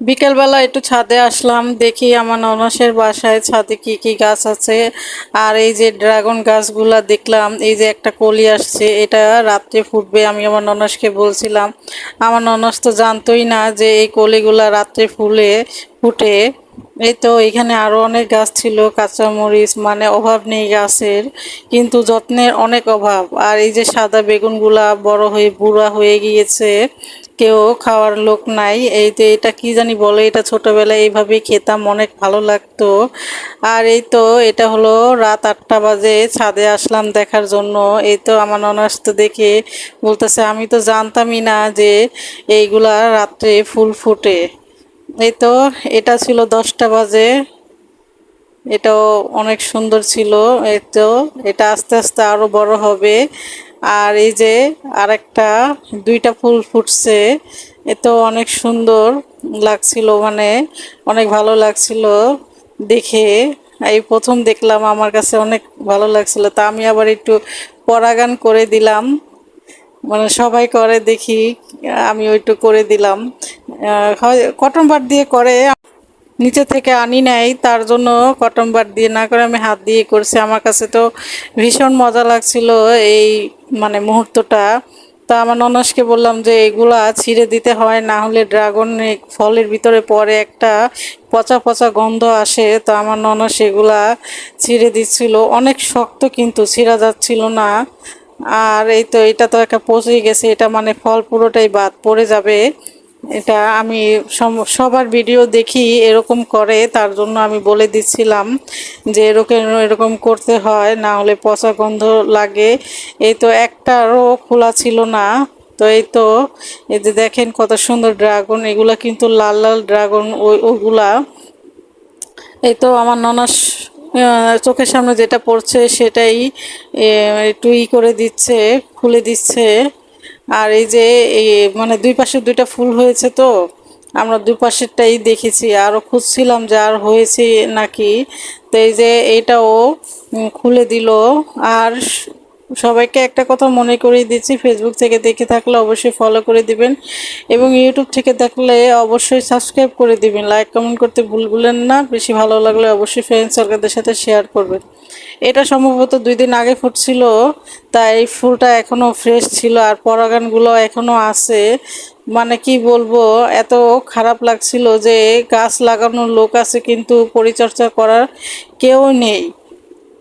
বিকেলবেলা একটু ছাদে আসলাম, দেখি আমার ননসের বাসায় ছাদে কি কি গাছ আছে। আর এই যে ড্রাগন গাছগুলা দেখলাম, এই যে একটা কলি আসছে, এটা রাত্রে ফুটবে আমি আমার ননসকে বলছিলাম। আমার ননস তো জানতোই না যে এই কলিগুলা রাত্রে ফুলে, ফুটে। এই তো এখানে আরও অনেক গাছ ছিল, কাঁচামরিচ মানে অভাব নেই গাছের, কিন্তু যত্নের অনেক অভাব। আর এই যে সাদা বেগুনগুলা বড় হয়ে বুড়া হয়ে গিয়েছে, কেউ খাওয়ার লোক নাই। এই তো এটা কি জানি বলে, এটা ছোটবেলায় এইভাবেই খেতাম, অনেক ভালো লাগতো। আর এই তো এটা হলো রাত আটটা বাজে, ছাদে আসলাম দেখার জন্য। এই তো আমার ননাস তো দেখে বলতেছে, আমি তো জানতামই না যে এইগুলা রাত্রে ফুল ফুটে। এই তো, এটা ছিল দশটা বাজে। এটাও অনেক সুন্দর ছিল, এই তো। এটা আস্তে আস্তে আরও বড় হবে। আর এই যে আরেকটা, দুইটা ফুল ফুটছে। এতো অনেক সুন্দর লাগছিল মানে অনেক ভালো লাগছিল দেখে। এই প্রথম দেখলাম, আমার কাছে অনেক ভালো লাগছিল। তা আমি আবার একটু পরাগান করে দিলাম। মানে সবাই করে, দেখি আমি ওইটু করে দিলাম। কটন বার দিয়ে করে, নিচে থেকে আনি নাই, তার জন্য কটন বার দিয়ে না করে আমি হাত দিয়ে করছি। আমার কাছে তো ভীষণ মজা লাগছিল এই মানে মুহূর্তটা। তা আমার ননসকে বললাম যে, এগুলা ছিঁড়ে দিতে হয়, না হলে ড্রাগন ফলের ভিতরে পরে একটা পচা পচা গন্ধ আসে। তো আমার ননস এগুলা ছিঁড়ে দিচ্ছিল। অনেক শক্ত কিন্তু, ছিঁড়া যাচ্ছিল না। আর এই তো এটা তো একটা পচে গেছে, এটা মানে ফল পুরোটাই বাদ, পড়ে যাবে। এটা আমি সবার ভিডিও দেখি এরকম করে, তার জন্য আমি বলে দিচ্ছিলাম যে এরকম এরকম করতে হয়, না হলে পচা গন্ধ লাগে। এই তো একটারও খোলা ছিল না, তো এই তো, এই যে দেখেন কত সুন্দর ড্রাগন, এগুলা কিন্তু লাল লাল ড্রাগন ওই ওগুলা। এই তো আমার ননাস চোখের সামনে যেটা পড়ছে সেটাই একটু ই করে দিচ্ছে, খুলে দিচ্ছে। আর এই যে মানে দুই পাশে দুইটা ফুল হয়েছে তো, আমরা দুই পাশেরটাই দেখেছি। আরও খুঁজছিলাম যে আর হয়েছে নাকি। তো এই যে, এটাও খুলে দিল। আর সবাইকে একটা কথা মনে করিয়ে দিচ্ছি ফেসবুক থেকে দেখে থাকলে অবশ্যই ফলো করে দিবেন এবং ইউটিউব থেকে দেখলে অবশ্যই সাবস্ক্রাইব করে দিবেন। লাইক কমেন্ট করতে ভুলগুলেন না, বেশি ভালো লাগলে অবশ্যই ফ্রেন্ড সার্কেলদের সাথে শেয়ার করবেন। এটা সম্ভবত দুই দিন আগে ফুটছিল তাই ফুলটা এখনও ফ্রেশ ছিল আর পরাগানগুলো এখনও আছে। মানে কি বলব, এত খারাপ লাগছিল যে গাছ লাগানোর লোক আছে কিন্তু পরিচর্যা করার কেউ নেই।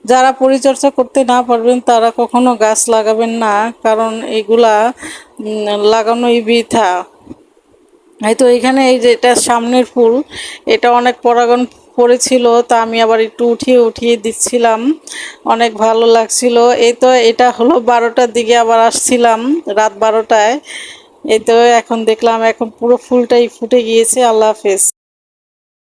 যারা পরিচর্যা করতে না পারবেন, তারা কখনো গাছ লাগাবেন না, কারণ এগুলা লাগানোই বৃথা। এই তো এখানে এই যে এটা সামনের ফুল, এটা অনেক পরাগন পড়েছিল, তা আমি আবার একটু উঠিয়ে উঠিয়ে দিচ্ছিলাম। অনেক ভালো লাগছিল। এই তো এটা হলো বারোটার দিকে আবার আসছিলাম, রাত বারোটায়। এই তো এখন দেখলাম, এখন পুরো ফুলটাই ফুটে গিয়েছে। আল্লাহ হাফেজ।